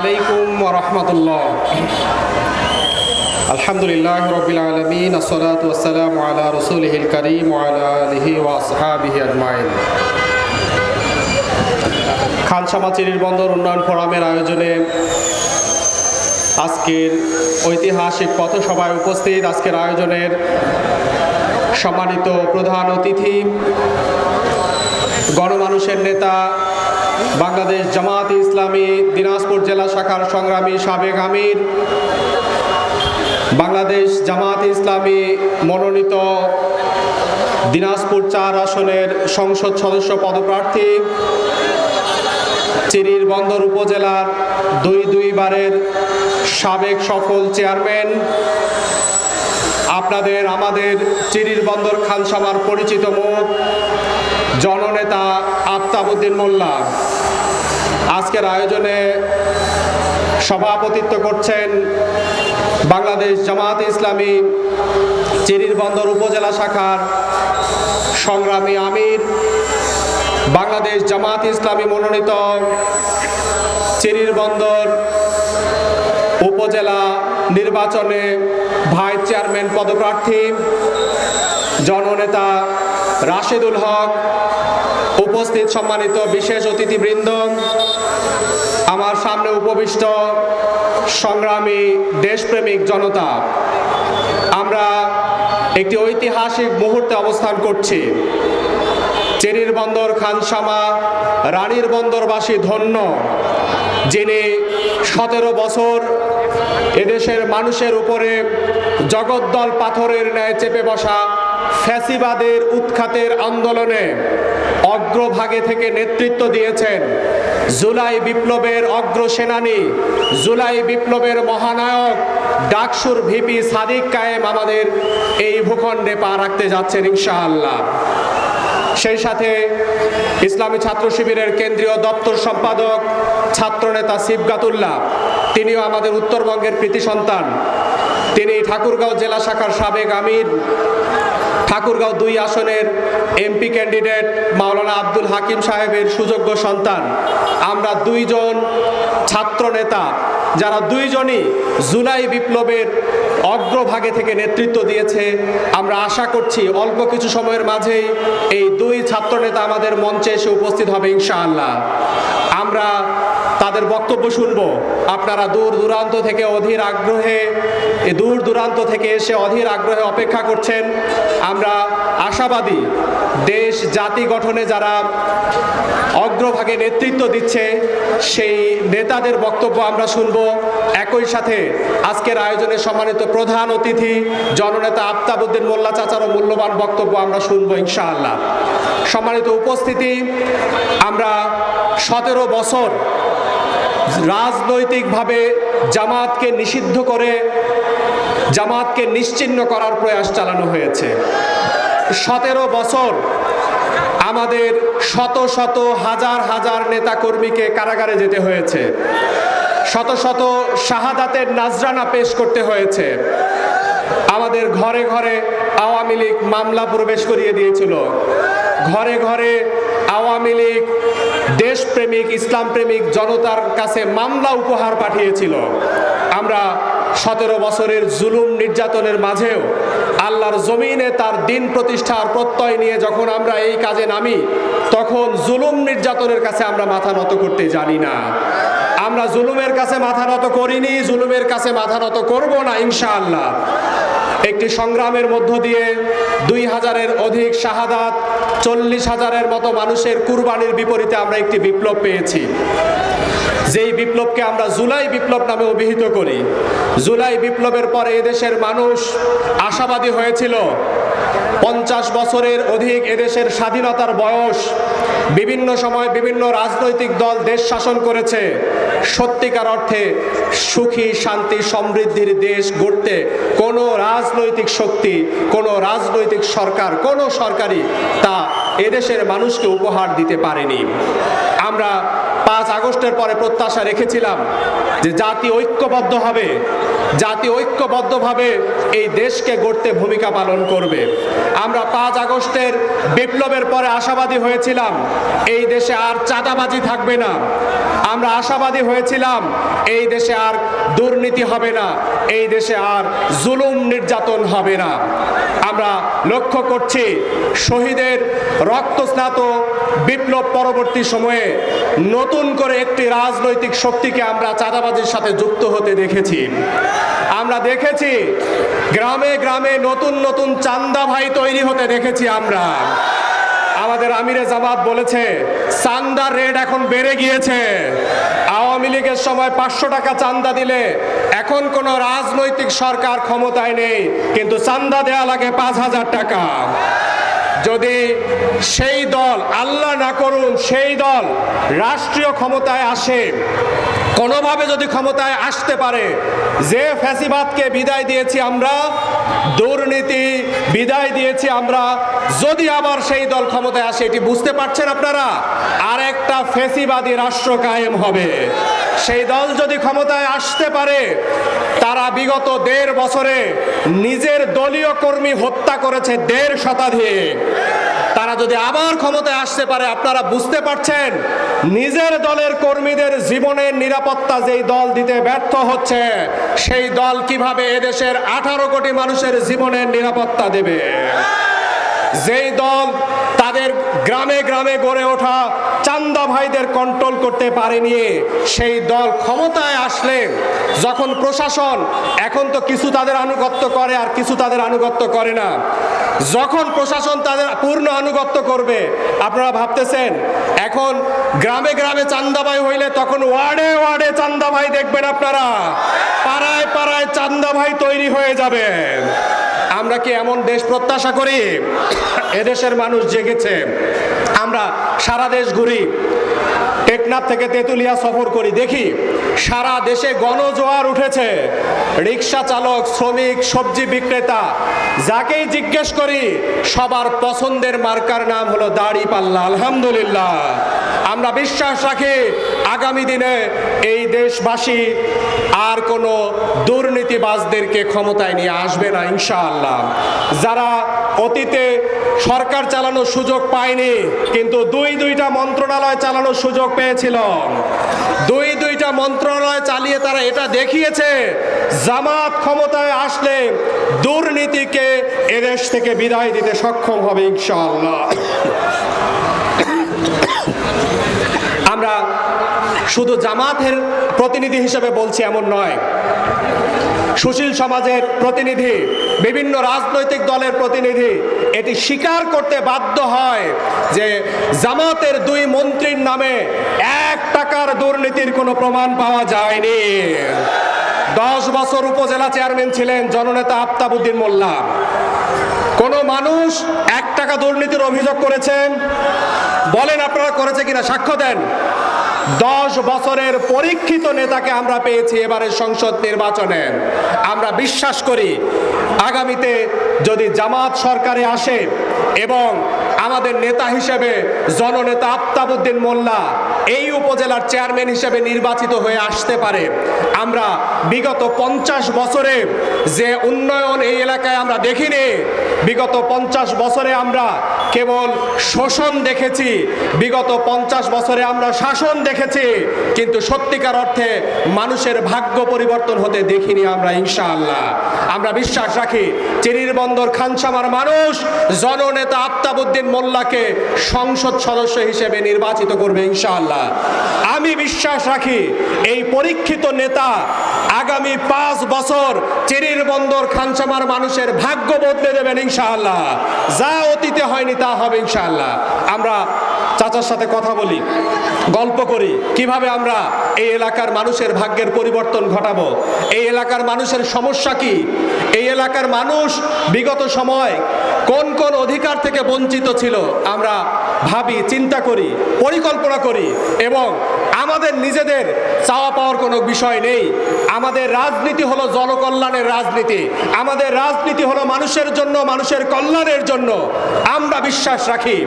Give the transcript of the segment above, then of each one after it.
আলাইকুম আলহামদুলিল্লাহ বন্দর উন্নয়ন ফোরামের আয়োজনে আজকের ঐতিহাসিক পথসভায় উপস্থিত আজকের আয়োজনের সম্মানিত প্রধান অতিথি, গণমানুষের নেতা, বাংলাদেশ জামাত ইসলামী দিনাজপুর জেলা শাখার সংগ্রামী সাবেক আমির, বাংলাদেশ জামাত ইসলামী মনোনীত দিনাজপুর চার আসনের সংসদ সদস্য পদপ্রার্থী চিরির বন্দর উপজেলার দুই দুইবারের সাবেক সফল চেয়ারম্যান। আপনাদের, আমাদের চিরির বন্দর খানসামার পরিচিত মুখ, জননেতা আফতাবুদ্দিন মোল্লা। আজকের আয়োজনে সভাপতিত্ব করছেন বাংলাদেশ জামাত ইসলামী চিরির বন্দর উপজেলা শাখার সংগ্রামী আমির, বাংলাদেশ জামাত ইসলামী মনোনীত চিরির বন্দর উপজেলা নির্বাচনে ভাইস চেয়ারম্যান পদপ্রার্থী, জননেতা রাশেদুল হক উপস্থিত সম্মানিত বিশেষ অতিথিবৃন্দ, আমার সামনে উপবিষ্ট সংগ্রামী দেশপ্রেমিক জনতা, আমরা একটি ঐতিহাসিক মুহূর্তে অবস্থান করছি। চেরির বন্দর খানসামা রানীর বন্দরবাসী ধন্য, যিনি সতেরো বছর এদেশের মানুষের উপরে জগদ্দল পাথরের ন্যায় চেপে বসা ফ্যাসিবাদের উৎখাতের আন্দোলনে অগ্রভাগে থেকে নেতৃত্ব দিয়েছেন জুলাই বিপ্লবের অগ্রসেনানী, জুলাই বিপ্লবের মহানায়ক ডাকসুর ভিপি সাদিক কায়েম আমাদের এই ভূখণ্ডে পা রাখতে যাচ্ছেন ইনশাআল্লাহ। সেই সাথে ইসলামী ছাত্র শিবিরের কেন্দ্রীয় দপ্তর সম্পাদক ছাত্রনেতা শিবগাতুল্লাহ তিনিও আমাদের উত্তরবঙ্গের কৃতি সন্তান। তিনি ঠাকুরগাঁও জেলা শাখার সাবেক আমির। ঠাকুরগাঁও দুই আসনের এমপি ক্যান্ডিডেট মাওলানা আব্দুল হাকিম সাহেবের সুযোগ্য সন্তান। আমরা দুইজন ছাত্র নেতা, যারা দুইজনই জুলাই বিপ্লবের অগ্রভাগে থেকে নেতৃত্ব দিয়েছে, আমরা আশা করছি অল্প কিছু সময়ের মাঝেই এই দুই ছাত্র নেতা আমাদের মঞ্চে এসে উপস্থিত হবে ইনশাআল্লাহ। আমরা তাদের বক্তব্য শুনব। আপনারা দূর দূরান্ত থেকে অধীর আগ্রহে দূর দূরান্ত থেকে এসে অধীর আগ্রহে অপেক্ষা করছেন। আমরা আশাবাদী দেশ, জাতি গঠনে যারা অগ্রভাগে নেতৃত্ব দিচ্ছে, সেই নেতাদের বক্তব্য আমরা শুনব। একই সাথে আজকের আয়োজনে সম্মানিত প্রধান অতিথি, জননেতা আফতাবুদ্দিন মোল্লা চাচারও মূল্যবান বক্তব্য আমরা শুনব ইনশাআল্লাহ। সম্মানিত উপস্থিতি, আমরা সতেরো বছর রাজনৈতিকভাবে জামাতকে নিষিদ্ধ করে, জামাতকে নিশ্চিহ্ন করার প্রয়াস চালানো হয়েছে। সতেরো বছর আমাদের শত শত হাজার হাজার নেতা কর্মীকে কারাগারে যেতে হয়েছে। শত শত শাহাদাতের নাজরানা পেশ করতে হয়েছে। আমাদের ঘরে ঘরে আওয়ামী লীগ মামলা প্রবেশ করিয়ে দিয়েছিল। ঘরে ঘরে আওয়ামী লীগ দেশপ্রেমিক ইসলাম প্রেমিক জনতার কাছে মামলা উপহার পাঠিয়েছিল। আমরা সতেরো বছরের জুলুম নির্যাতনের মাঝেও আল্লাহর জমিনে তার দিন প্রতিষ্ঠার প্রত্যয় নিয়ে যখন আমরা এই কাজে নামি, তখন জুলুম নির্যাতনের কাছে আমরা মাথা নত করতে জানি না। আমরা জুলুমের কাছে মাথা নত করিনি, জুলুমের কাছে মাথা নত করব না, ইনশাআল্লাহ। একটি সংগ্রামের মধ্য দিয়ে দুই হাজারের অধিক শাহাদাত, চল্লিশ হাজারের মতো মানুষের কুরবানির বিপরীতে আমরা একটি বিপ্লব পেয়েছি। যেই বিপ্লবকে আমরা জুলাই বিপ্লব নামে অভিহিত করি। জুলাই বিপ্লবের পরে এদেশের মানুষ আশাবাদী হয়েছিল পঞ্চাশ বছরের অধিক এদেশের স্বাধীনতার বয়স, বিভিন্ন সময় বিভিন্ন রাজনৈতিক দল দেশ শাসন করেছে। সত্যিকার অর্থে সুখী, শান্তি, সমৃদ্ধির দেশ গড়তে কোনো রাজনৈতিক শক্তি, কোনো রাজনৈতিক সরকার, কোনো সরকারই তা এদেশের মানুষকে উপহার দিতে পারেনি। আমরা পাঁচ আগস্টের পরে প্রত্যাশা রেখেছিলাম যে জাতি ঐক্যবদ্ধ হবে, জাতি ঐক্যবদ্ধভাবে এই দেশকে গড়তে ভূমিকা পালন করবে। আমরা পাঁচ আগস্টের বিপ্লবের পরে আশাবাদী হয়েছিলাম, এই দেশে আর চাঁদাবাজি থাকবে না। আমরা আশাবাদী হয়েছিলাম, এই দেশে আর দুর্নীতি হবে না, এই দেশে আর জুলুম নির্যাতন হবে না। আমরা লক্ষ্য করছি, শহীদের রক্তস্নাত বিপ্লব পরবর্তী সময়ে নতুন করে একটি রাজনৈতিক শক্তিকে আমরা চাঁদাবাজির সাথে যুক্ত হতে দেখেছি। আমরা দেখেছি, গ্রামে গ্রামে নতুন নতুন চান্দা ভাই তৈরি হতে দেখেছি আমরা। আমাদের আমিরে জামাত বলেছে চান্দার রেট এখন বেড়ে গিয়েছে। আওয়ামী লীগের সময় পাঁচশো টাকা চান্দা দিলে এখন কোন রাজনৈতিক সরকার ক্ষমতায় নেই, কিন্তু চান্দা দেয়া লাগে পাঁচ হাজার টাকা। যদি সেই দল আল্লাহ না করুন, সেই দল রাষ্ট্রীয় ক্ষমতায় আসে কোনোভাবে যদি ক্ষমতায় আসতে পারে, যে ফ্যাসিবাদকে বিদায় দিয়েছি আমরা, দুর্নীতি বিদায় দিয়েছি আমরা, যদি আবার সেই দল ক্ষমতায় আসে, এটি বুঝতে পারছেন আপনারা? আর একটা ফেসিবাদী রাষ্ট্র কায়েম হবে। সেই দল যদি ক্ষমতায় আসতে পারে, তারা বিগত দেড় বছরে নিজের দলীয় কর্মী হত্যা করেছে দেড় শতাধিক। তারা যদি আবার ক্ষমতায় আসতে পারে, আপনারা বুঝতে পারছেন, নিজের দলের কর্মীদের জীবনের নিরাপত্তা যেই দল দিতে ব্যর্থ হচ্ছে, সেই দল কীভাবে এদেশের আঠারো কোটি মানুষের জীবনের নিরাপত্তা দেবে? যেই দল তাদের গ্রামে গ্রামে গড়ে ওঠা চান্দা ভাইদের কন্ট্রোল করতে পারেনি সেই দল ক্ষমতায় আসলে যখন প্রশাসন এখন তো কিছু তাদের আনুগত্য করে আর কিছু তাদের আনুগত্য করে না। যখন প্রশাসন তাদের পূর্ণ আনুগত্য করবে, আপনারা ভাবতেছেন, এখন গ্রামে গ্রামে চান্দাভাই হইলে তখন ওয়ার্ডে ওয়ার্ডে চান্দাভাই দেখবেন আপনারা। পাড়ায় পাড়ায় চান্দাভাই তৈরি হয়ে যাবে। আমরা কি এমন দেশ প্রত্যাশা করি? এদেশের মানুষ জেগেছে। আমরা সারা দেশ ঘুরি। টেকনাফ থেকে তেঁতুলিয়া সফর করি। দেখি, সারা দেশে গণজোয়ার উঠেছে। রিক্সা চালক, শ্রমিক, সবজি বিক্রেতা, যাকেই জিজ্ঞেস করি, সবার পছন্দের মার্কার নাম হলো দাড়ি পাল্লা। আলহামদুলিল্লাহ। আমরা বিশ্বাস রাখি আগামী দিনে এই দেশবাসী আর কোনো দুর্নীতিবাজদেরকে ক্ষমতায় নিয়ে আসবে না, ইনশাআল্লাহ। যারা অতীতে সরকার চালানোর সুযোগ পায়নি, কিন্তু দুই দুইটা মন্ত্রণালয় চালানোর সুযোগ পেয়েছিল। দুই দুইটা মন্ত্রণালয় চালিয়ে তারা এটা দেখিয়েছে, জামাত ক্ষমতায় আসলে দুর্নীতিকে এদেশ থেকে বিদায় দিতে সক্ষম হবে, ইনশাআল্লাহ আমরা শুধু জামাতের প্রতিনিধি হিসেবে বলছি এমন নয়। সুশীল সমাজের প্রতিনিধি, বিভিন্ন রাজনৈতিক দলের প্রতিনিধি, এটি স্বীকার করতে বাধ্য হয় যে জামাতের দুই মন্ত্রীর নামে এক টাকার দুর্নীতির কোনো প্রমাণ পাওয়া যায়নি। দশ বছর উপজেলা চেয়ারম্যান ছিলেন জননেতা আফতাবুদ্দিন মোল্লা। কোন মানুষ এক টাকা দুর্নীতির অভিযোগ করেছেন? বলেন আপনারা করেছে কিনা, সাক্ষ্য দেন। দশ বছরের পরীক্ষিত নেতাকে আমরা পেয়েছি এবারের সংসদ নির্বাচনে। আমরা বিশ্বাস করি, আগামীতে যদি জামাত সরকারে আসে এবং আমাদের নেতা হিসেবে জননেতা আফতাবুদ্দিন মোল্লা এই উপজেলার চেয়ারম্যান হিসেবে নির্বাচিত হয়ে আসতে পারে, আমরা বিগত পঞ্চাশ বছরে যে উন্নয়ন এই এলাকায় আমরা দেখিনি, বিগত পঞ্চাশ বছরে আমরা কেবল শোষণ দেখেছি। বিগত পঞ্চাশ বছরে আমরা শাসন দেখেছি, কিন্তু সত্যিকার অর্থে মানুষের ভাগ্য পরিবর্তন হতে দেখিনি আমরা, ইনশাআল্লাহ। আমরা বিশ্বাস রাখি চিরির বন্দর খানসামার মানুষ জননেতা আফতাবুদ্দিন মোল্লাকে সংসদ সদস্য হিসেবে নির্বাচিত করবে, ইনশাআল্লাহ। আমি বিশ্বাস রাখি, এই পরীক্ষিত নেতা আগামী পাঁচ বছর চিরির বন্দর খানসামার মানুষের ভাগ্য বদলে দেবেন, ইনশাআল্লাহ। যা অতীতে হয়নি তা হবে ইনশাআল্লাহ। আমরা চাচার সাথে কথা বলি, গল্প করি, কীভাবে আমরা এই এলাকার মানুষের ভাগ্যের পরিবর্তন ঘটাবো, এই এলাকার মানুষের সমস্যা কি, এই এলাকার মানুষ বিগত সময় কোন কোন অধিকার থেকে বঞ্চিত ছিল, আমরা ভাবি, চিন্তা করি, পরিকল্পনা করি এবং আমাদের নিজেদের চাওয়া পাওয়ার কোনো বিষয় নেই। আমাদের রাজনীতি হলো জনকল্যাণের রাজনীতি। আমাদের রাজনীতি হলো মানুষের জন্য, মানুষের কল্যাণের জন্য। আমরা বিশ্বাস রাখি।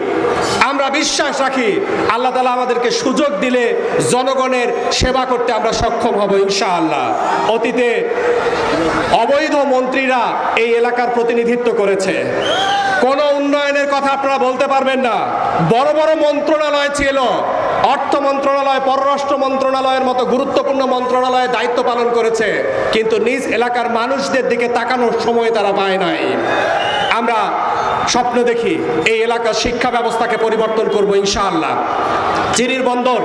আমরা বিশ্বাস রাখি। আল্লাহ তালা আমাদেরকে সুযোগ দিলে জনগণের সেবা করতে আমরা সক্ষম হব, ইনশাআল্লাহ। অতীতে অবৈধ মন্ত্রীরা এই এলাকার প্রতিনিধিত্ব করেছে। কোন উন্নয়নের কথা আপনারা বলতে পারবেন না। বড় বড় মন্ত্রণালয় ছিল। অর্থ মন্ত্রণালয়, পররাষ্ট্র মন্ত্রণালয়ের মতো গুরুত্বপূর্ণ মন্ত্রণালয়ে দায়িত্ব পালন করেছে। কিন্তু নিজ এলাকার মানুষদের দিকে তাকানোর সময় তারা পায় নাই। আমরা স্বপ্ন দেখি, এই এলাকার শিক্ষা ব্যবস্থাকে পরিবর্তন করব ইনশাআল্লাহ। চিরির বন্দর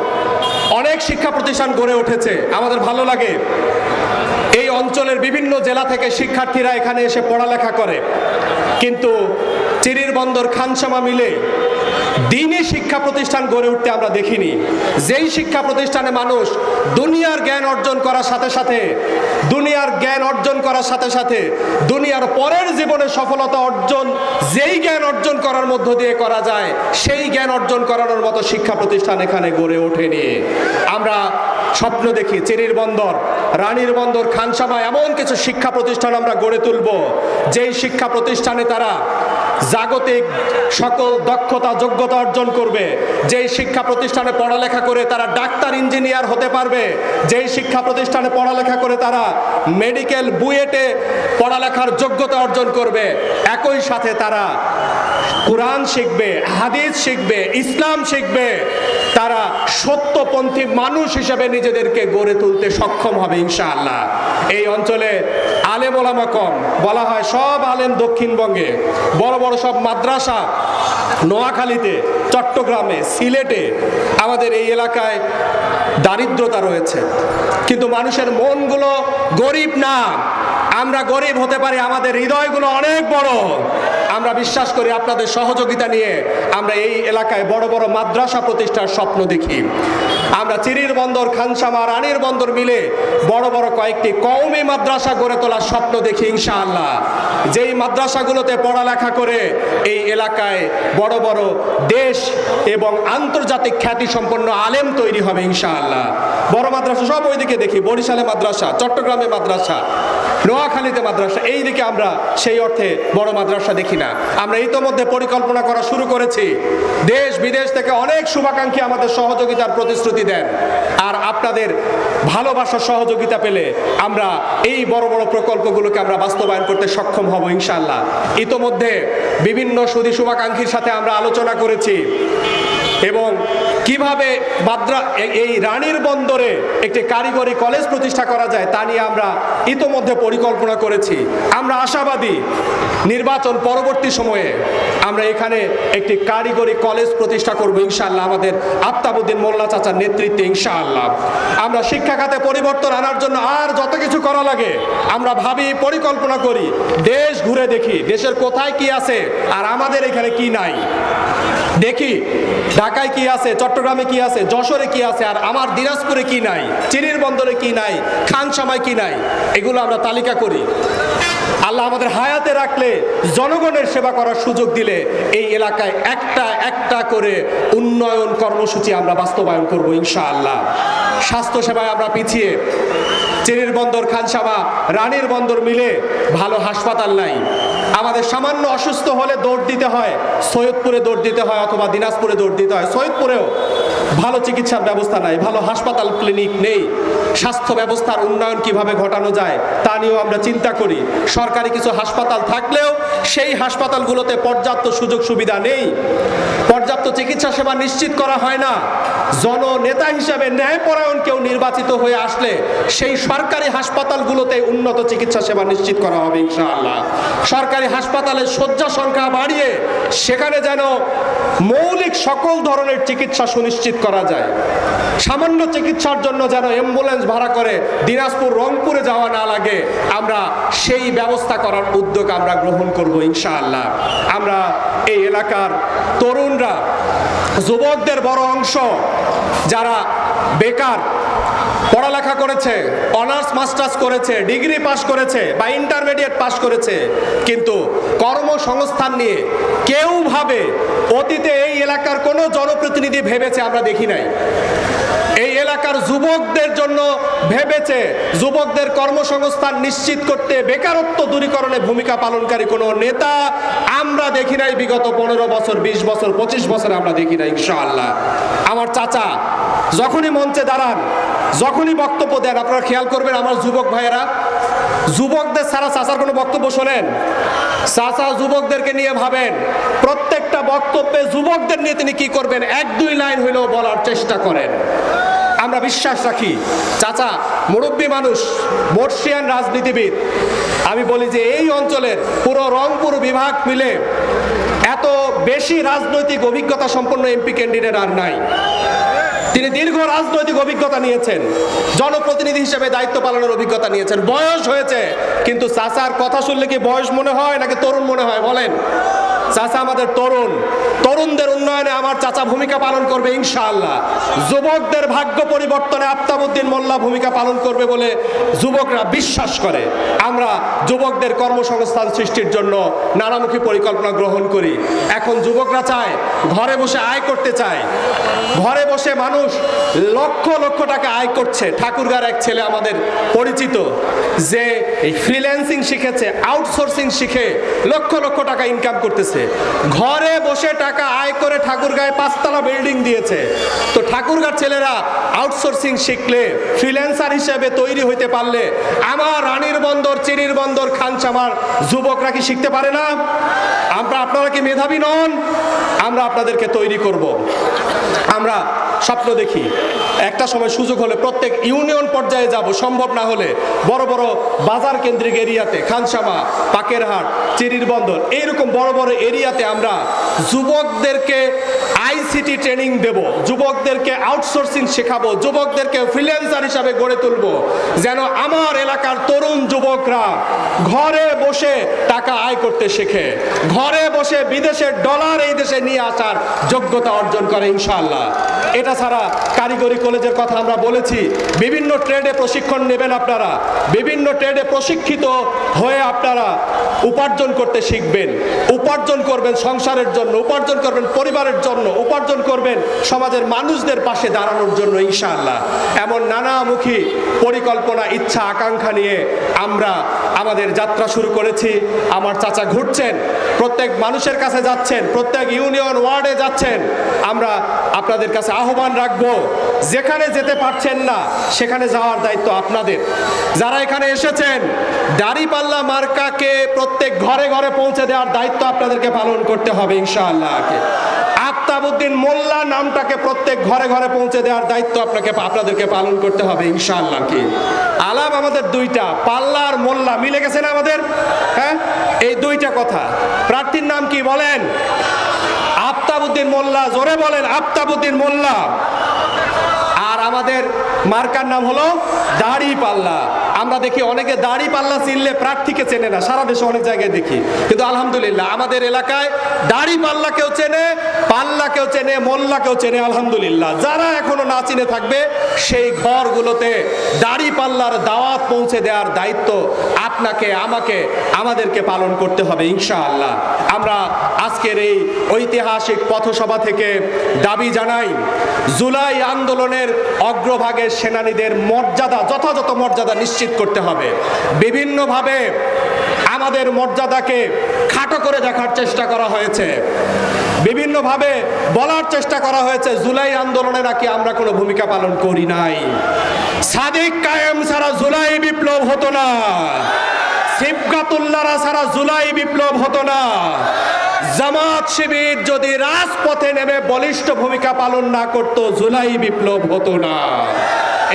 অনেক শিক্ষা প্রতিষ্ঠান গড়ে উঠেছে। আমাদের ভালো লাগে। এই অঞ্চলের বিভিন্ন জেলা থেকে শিক্ষার্থীরা এখানে এসে পড়ালেখা করে। কিন্তু চিরির বন্দর খানসামা মিলে দিনই শিক্ষা প্রতিষ্ঠান গড়ে উঠতে আমরা দেখিনি। যেই শিক্ষা প্রতিষ্ঠানে মানুষ দুনিয়ার জ্ঞান অর্জন করার সাথে সাথে, দুনিয়ার জ্ঞান অর্জন করার সাথে সাথে, দুনিয়ার পরের জীবনে সফলতা অর্জন, যেই জ্ঞান অর্জন করার মধ্য দিয়ে করা যায়, সেই জ্ঞান অর্জন করানোর মতো শিক্ষা প্রতিষ্ঠান এখানে গড়ে ওঠেনি। আমরা স্বপ্ন দেখি চেরির বন্দর, রানীর বন্দর খানসামা এমন কিছু শিক্ষা প্রতিষ্ঠান আমরা গড়ে তুলব। যেই শিক্ষা প্রতিষ্ঠানে তারা জাগতিক সকল দক্ষতা, যোগ্যতা অর্জন করবে। যেই শিক্ষা প্রতিষ্ঠানে পড়ালেখা করে তারা ডাক্তার, ইঞ্জিনিয়ার হতে পারবে। যেই শিক্ষা প্রতিষ্ঠানে পড়ালেখা করে তারা মেডিকেল বুয়েটে পড়ালেখার যোগ্যতা অর্জন করবে। একই সাথে তারা কোরআন শিখবে, হাদিস শিখবে, ইসলাম শিখবে, তারা সত্যপন্থী মানুষ হিসেবে নিজেদেরকে গড়ে তুলতে সক্ষম হবে ইনশাআল্লাহ। এই অঞ্চলে আলেম ওলামা কম, বলা হয় সব আলেম দক্ষিণবঙ্গে, বড় বড় সব মাদ্রাসা নোয়াখালীতে, চট্টগ্রামে, সিলেটে, আমাদের এই এলাকায় দারিদ্রতা রয়েছে। কিন্তু মানুষের মনগুলো গরিব না। আমরা গরিব হতে পারি, আমাদের হৃদয়গুলো অনেক বড়। আমরা বিশ্বাস করি আপনাদের সহযোগিতা নিয়ে আমরা এই এলাকায় বড় বড় মাদ্রাসা প্রতিষ্ঠার স্বপ্ন দেখি। আমরা চিরির বন্দর, খানসামা, রানীর বন্দর মিলে বড় বড় কয়েকটি কওমি মাদ্রাসা গড়ে তোলার স্বপ্ন দেখি ইনশাআল্লাহ। যেই মাদ্রাসাগুলোতে পড়ালেখা করে এই এলাকায় বড় বড় দেশ এবং আন্তর্জাতিক খ্যাতি সম্পন্ন আলেম তৈরি হবে ইনশাআল্লাহ। বড় মাদ্রাসা সব ওইদিকে দেখি বরিশালে মাদ্রাসা চট্টগ্রামে মাদ্রাসা। নোয়াখালীতে মাদ্রাসা, এই দিকে আমরা সেই অর্থে বড় মাদ্রাসা দেখি না। আমরা ইতোমধ্যে পরিকল্পনা করা শুরু করেছি। দেশ বিদেশ থেকে অনেক শুভাকাঙ্ক্ষী আমাদের সহযোগিতার প্রতিশ্রুতি দেন। আর আপনাদের ভালোবাসার সহযোগিতা পেলে আমরা এই বড় বড় প্রকল্পগুলোকে আমরা বাস্তবায়ন করতে সক্ষম হব ইনশাল্লাহ ইতোমধ্যে বিভিন্ন সুদী শুভাকাঙ্ক্ষীর সাথে আমরা আলোচনা করেছি। এবং কীভাবে এই- এই রানীর বন্দরে একটি কারিগরি কলেজ প্রতিষ্ঠা করা যায় তা নিয়ে আমরা ইতোমধ্যে পরিকল্পনা করেছি। আমরা আশাবাদী নির্বাচন পরবর্তী সময়ে আমরা এখানে একটি কারিগরি কলেজ প্রতিষ্ঠা করব ইনশাআল্লাহ আমাদের আফতাবুদ্দিন মোল্লা চাচার নেতৃত্বে ইনশাআল্লাহ। আমরা শিক্ষা খাতে পরিবর্তন আনার জন্য আর যত কিছু করা লাগে, আমরা ভাবি, পরিকল্পনা করি, দেশ ঘুরে দেখি, দেশের কোথায় কি আছে আর আমাদের এখানে কি নাই। দেখি, ঢাকায় কি আছে, চট্টগ্রামে কি আছে, যশোরে কি আছে, আর আমার দিনাজপুরে কি নাই চিরির বন্দরে কি নাই খানসামায় কি নাই, এগুলো আমরা তালিকা করি। আল্লাহ আমাদের হায়াতে রাখলে, জনগণের সেবা করার সুযোগ দিলে এই এলাকায় একটা একটা করে উন্নয়ন কর্মসূচি আমরা বাস্তবায়ন করব ইনশাআল্লাহ। স্বাস্থ্য সেবায় আমরা পিছিয়ে চিরির বন্দর খানসামা রানীর বন্দর মিলে ভালো হাসপাতাল নাই। আমাদের সামান্য অসুস্থ হলে দৌড় দিতে হয়। সৈয়দপুরে দৌড় দিতে হয় অথবা দিনাজপুরে দৌড় দিতে হয়। সৈয়দপুরেও ভালো চিকিৎসার ব্যবস্থা নাই, ভালো হাসপাতাল, ক্লিনিক নেই। স্বাস্থ্য ব্যবস্থার উন্নয়ন কীভাবে ঘটানো যায়, তা নিয়েও আমরা চিন্তা করি। সরকারি কিছু হাসপাতাল থাকলেও সেই হাসপাতালগুলোতে পর্যাপ্ত সুযোগ সুবিধা নেই। পর্যাপ্ত চিকিৎসা সেবা নিশ্চিত করা হয় না। জননেতা হিসেবে ন্যায়পরায়ণ কেউ নির্বাচিত হয়ে আসলে সেই সরকারি হাসপাতালগুলোতে উন্নত চিকিৎসা সেবা নিশ্চিত করা হবে ইনশাআল্লাহ। সরকারি হাসপাতালে শয্যা সংখ্যা বাড়িয়ে সেখানে যেন মৌলিক সকল ধরনের চিকিৎসা সুনিশ্চিত করা যায়। সামান্য চিকিৎসার জন্য যেন অ্যাম্বুলেন্স ভাড়া করে দিনাজপুর, রংপুরে যাওয়া না লাগে, আমরা সেই ব্যবস্থা করার উদ্যোগ আমরা গ্রহণ করব ইনশাআল্লাহ। আমরা এই এলাকার তরুণরা যুবকদের বড় অংশ যারা বেকার, পড়ালেখা করেছে, অনার্স, মাস্টার্স করেছে, ডিগ্রি পাশ করেছে বা ইন্টারমিডিয়েট পাশ করেছে, কিন্তু কর্মসংস্থান নিয়ে কেউ ভাবে অতীতে এই এলাকার কোনো জনপ্রতিনিধি ভেবেছে আমরা দেখি নাই। এলাকার যুবকদের জন্য ভেবেছে যুবকদের কর্মসংস্থান নিশ্চিত করতে বেকারত্ব দূরীকরণে ভূমিকা পালনকারী কোনো নেতা আমরা দেখি নাই। বিগত পনেরো বছর, বিশ বছর, পঁচিশ বছর আমরা দেখি নাই, ইনশাআল্লাহ। আমার চাচা, যখনই মঞ্চে দাঁড়ান, যখনই বক্তব্য দেন, আপনারা খেয়াল করবেন আমার যুবক ভাইয়েরা, যুবকদের ছাড়া চাচার কোনো বক্তব্য শোনেন? চাচা যুবকদেরকে নিয়ে ভাবেন, প্রত্যেকটা বক্তব্যে যুবকদের নিয়ে তিনি কি করবেন? এক দুই লাইন হইলেও বলার চেষ্টা করেন। আমরা বিশ্বাস রাখি, চাচা, মুরব্বী মানুষ, বর্ষিয়ান রাজনীতিবিদ, আমি বলি যে এই অঞ্চলের পুরো রংপুর বিভাগ মিলে এত বেশি রাজনৈতিক অভিজ্ঞতা সম্পন্ন এমপি ক্যান্ডিডেট আর নাই। তিনি দীর্ঘ রাজনৈতিক অভিজ্ঞতা নিয়েছেন, জনপ্রতিনিধি হিসেবে দায়িত্ব পালনের অভিজ্ঞতা নিয়েছেন, বয়স হয়েছে, কিন্তু চাচার কথা শুনলে কি বয়স মনে হয় নাকি তরুণ মনে হয় বলেন? চাচা আমাদের তরুণ। তরুণদের উন্নয়নে আমার চাচা ভূমিকা পালন করবে, ইনশাআল্লাহ। যুবকদের ভাগ্য পরিবর্তনে আফতাবুদ্দিন মোল্লা ভূমিকা পালন করবে বলে যুবকরা বিশ্বাস করে। আমরা যুবকদের কর্মসংস্থান সৃষ্টির জন্য নানামুখী পরিকল্পনা গ্রহণ করি। এখন যুবকরা চায়, ঘরে বসে আয় করতে চায়। ঘরে বসে মানুষ লক্ষ লক্ষ টাকা আয় করছে। ঠাকুরগার এক ছেলে আমাদের পরিচিত, যে ফ্রিল্যান্সিং শিখেছে আউটসোর্সিং শিখে লক্ষ লক্ষ টাকা ইনকাম করতেছে। ঘরে বসে টাকা আয় করে ঠাকুরগাঁয়ে পাঁচতলা বিল্ডিং দিয়েছে। তো ঠাকুরগার ছেলেরা আউটসোর্সিং শিখলে ফ্রিল্যান্সার হিসেবে তৈরি হইতে পারলে, আমার রানীর বন্দর, চিনির বন্দর খানসামার যুবকরা কি শিখতে পারে না? আমরা আপনারা কি মেধাবী নন? আমরা আপনাদেরকে তৈরি করব। আমরা স্বপ্ন দেখি। একটা সময় সুযোগ হলে প্রত্যেক ইউনিয়ন পর্যায়ে যাব, সম্ভব না হলে বড় বড় বাজার কেন্দ্রিক এরিয়াতে, খানসামা, পাকেরহাট, চিরির বন্দর, এইরকম বড় বড় এরিয়াতে আমরা যুবকদেরকে আইসিটি ট্রেনিং দেব, যুবকদেরকে আউটসোর্সিং শেখাবো, যুবকদেরকে ফ্রিল্যান্সার হিসাবে গড়ে তুলব, যেন আমার এলাকার তরুণ যুবকরা ঘরে বসে টাকা আয় করতে শেখে, ঘরে বসে বিদেশের ডলার এই দেশে নিয়ে আসার যোগ্যতা অর্জন করে, ইনশাআল্লাহ। এটা ছাড়া কারিগরি কলেজের কথা আমরা বলেছি। বিভিন্ন ট্রেডে প্রশিক্ষণ নেবেন আপনারা। বিভিন্ন ট্রেডে প্রশিক্ষিত হয়ে আপনারা উপার্জন করতে শিখবেন। উপার্জন করবেন সংসারের জন্য, উপার্জন করবেন পরিবারের জন্য, উপার্জন করবেন সমাজের মানুষদের পাশে দাঁড়ানোর জন্য ইনশাআল্লাহ। এমন নানামুখী পরিকল্পনা, ইচ্ছা, আকাঙ্ক্ষা নিয়ে আমরা আমাদের যাত্রা শুরু করেছি। আমার চাচা ঘুরছেন, প্রত্যেক মানুষের কাছে যাচ্ছেন, প্রত্যেক ইউনিয়ন ওয়ার্ডে যাচ্ছেন। আমরা আপনাদের কাছে আহ্বান রাখব, যেখানে যেতে পারছেন না, সেখানে যাওয়ার দায়িত্ব আপনাদের। যারা এখানে এসেছেন, দাড়িপাল্লা মার্কাকে প্রত্যেক ঘরে ঘরে পৌঁছে দেওয়ার দায়িত্ব আপনাদেরকে পালন করতে হবে ইনশাআল্লাহকে। আফতাবুদ্দিন মোল্লা নামটাকে প্রত্যেক ঘরে ঘরে পৌঁছে দেওয়ার দায়িত্ব আপনাকে, আপনাদেরকে পালন করতে হবে ইনশাআল্লাহ কি আলাপ আমাদের দুইটা, পাল্লা আর মোল্লা, মিলে গেছে না আমাদের? হ্যাঁ? এই দুইটা কথা। প্রার্থীর নাম কি বলেন? আফতাবুদ্দিন মোল্লা, জোরে বলেন, আফতাবুদ্দিন মোল্লা। আর আমাদের মার্কার নাম হলো দাড়ি পাল্লা। আমরা দেখি অনেকে দাড়ি পাল্লা চিনলে প্রার্থীকে চেনে না, সারা দেশে অনেক জায়গায় দেখি। কিন্তু আলহামদুলিল্লাহ, আমাদের এলাকায় দাড়ি পাল্লা কেউ চেনে, পাল্লা কেউ চেনে, মোল্লা কেউ চেনে, আলহামদুলিল্লাহ। যারা এখনও না চিনে থাকবে, সেই ঘরগুলোতে দাড়ি পাল্লার দাওয়াত পৌঁছে দেওয়ার দায়িত্ব আপনাকে, আমাকে, আমাদেরকে পালন করতে হবে, ইনশাআল্লাহ। আমরা আজকের এই ঐতিহাসিক পথসভা থেকে দাবি জানাই, জুলাই আন্দোলনের অগ্রভাগের সেনানীদের মর্যাদা, যথাযথ মর্যাদা নিশ্চিত করতে হবে। বিভিন্নভাবে আমাদের মর্যাদাকে খাটো করে দেখার চেষ্টা করা হয়েছে। বিভিন্নভাবে বলার চেষ্টা করা হয়েছে, জুলাই আন্দোলনে নাকি আমরা কোনো ভূমিকা পালন করি নাই। সাদিক কায়েম ছাড়া জুলাই বিপ্লব হতো না। সিবগাতুল্লারা ছাড়া জুলাই বিপ্লব হতো না। জামাত শিবির যদি রাজপথে নেমে বলিষ্ঠ ভূমিকা পালন না করত, জুলাই বিপ্লব হতো না।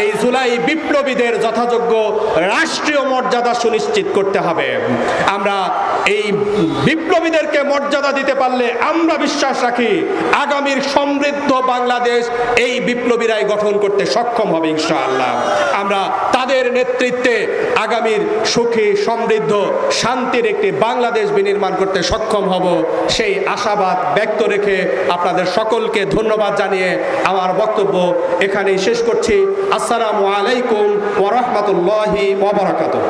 এই জুলাই বিপ্লবীদের যথাযোগ্য রাষ্ট্রীয় মর্যাদা সুনিশ্চিত করতে হবে। আমরা এই বিপ্লবীদেরকে মর্যাদা দিতে পারলে আমরা বিশ্বাস রাখি, আগামীর সমৃদ্ধ বাংলাদেশ এই বিপ্লবীরাই গঠন করতে সক্ষম হবে ইনশাআল্লাহ। আমরা তাদের নেতৃত্বে আগামীর সুখী, সমৃদ্ধ, শান্তির একটি বাংলাদেশ বিনির্মাণ করতে সক্ষম হব। সেই আশাবাদ ব্যক্ত রেখে আপনাদের সকলকে ধন্যবাদ জানিয়ে আমার বক্তব্য এখানেই শেষ করছি। আসসালামু আলাইকুম ওরহমতুল্লাহি ওবরাকাতুহ